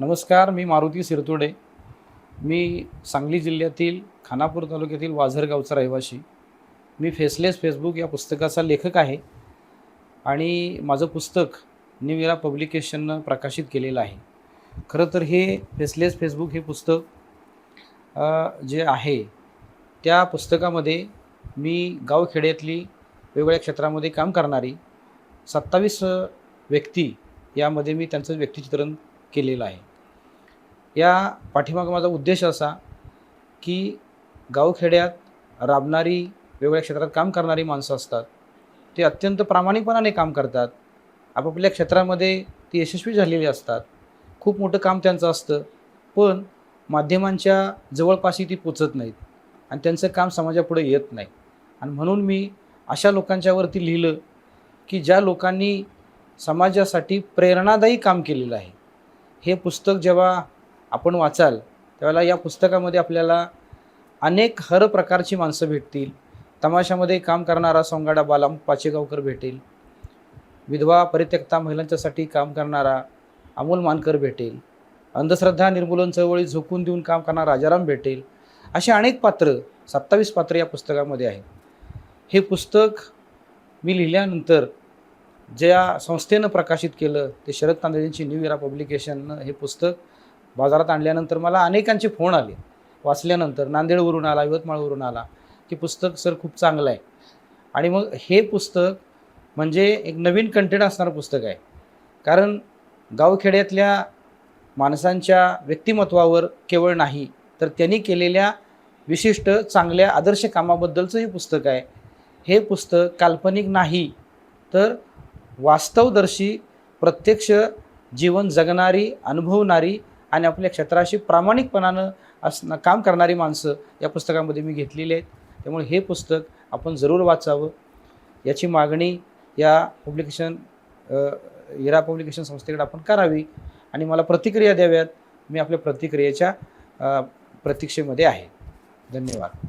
नमस्कार मी मारुती सिरतोडे. मी सांगली जिल्ह्यातील खानापूर तालुक्यातील वाझरगावचा रहिवाशी. रहिवासी मी फेसलेस फेसबुक या पुस्तकाचा लेखक आहे आणि माझं पुस्तक निवेरा पब्लिकेशननं प्रकाशित केलेलं आहे. खरं तर हे फेसलेस फेसबुक हे पुस्तक जे आहे त्या पुस्तकामध्ये मी गावखेड्यातली वेगवेगळ्या क्षेत्रामध्ये काम करणारी सत्तावीस व्यक्ती यामध्ये मी त्यांचं व्यक्तिचित्रण केलेलं आहे. या पाठीमागं माझा उद्देश असा की गावखेड्यात राबणारी वेगवेगळ्या क्षेत्रात काम करणारी माणसं असतात. ते अत्यंत प्रामाणिकपणाने काम करतात. आपापल्या क्षेत्रामध्ये ती यशस्वी झालेली असतात. खूप मोठं काम त्यांचं असतं. पण माध्यमांच्या जवळपासही ती पोचत नाहीत आणि त्यांचं काम समाजापुढे येत नाही. आणि म्हणून मी अशा लोकांच्यावरती लिहिलं की ज्या लोकांनी समाजासाठी प्रेरणादायी काम केलेलं आहे हे पुस्तक जेव्हा आपण वाचाल त्यावेळेला या पुस्तकामध्ये आपल्याला अनेक हर प्रकारची माणसं भेटतील. तमाशामध्ये काम करणारा सोंगाडा बालाम पाचेगावकर भेटेल. विधवा परित्यक्ता महिलांच्यासाठी काम करणारा अमोल मानकर भेटेल. अंधश्रद्धा निर्मूलन चळवळी झोकून देऊन काम करणारा राजाराम भेटेल. अशी अनेक पात्र सत्तावीस पात्र या पुस्तकामध्ये आहेत. हे पुस्तक मी लिहिल्यानंतर ज्या संस्थेनं प्रकाशित केलं ते शरद तांदळेंची न्यू इरा पब्लिकेशननं हे पुस्तक बाजारात आणल्यानंतर मला अनेकांचे फोन आले. वाचल्यानंतर नांदेडवरून आला यवतमाळवरून आला की पुस्तक सर खूप चांगलं आहे. आणि मग हे पुस्तक म्हणजे एक नवीन कंटेंट असणारं पुस्तक आहे. कारण गावखेड्यातल्या माणसांच्या व्यक्तिमत्वावर केवळ नाही तर त्यांनी केलेल्या विशिष्ट चांगल्या आदर्श कामाबद्दलचं हे पुस्तक आहे. हे पुस्तक काल्पनिक नाही तर वास्तवदर्शी प्रत्यक्ष जीवन जगणारी अनुभवणारी आणि आपल्या क्षेत्राशी प्रामाणिकपणानं असणं काम करणारी माणसं या पुस्तकामध्ये मी घेतलेली आहेत. त्यामुळे हे पुस्तक आपण जरूर वाचावं. याची मागणी या पब्लिकेशन इरा पब्लिकेशन संस्थेकडे आपण करावी आणि मला प्रतिक्रिया द्याव्यात. मी आपल्या प्रतिक्रियेच्या प्रतीक्षेमध्ये आहे. धन्यवाद.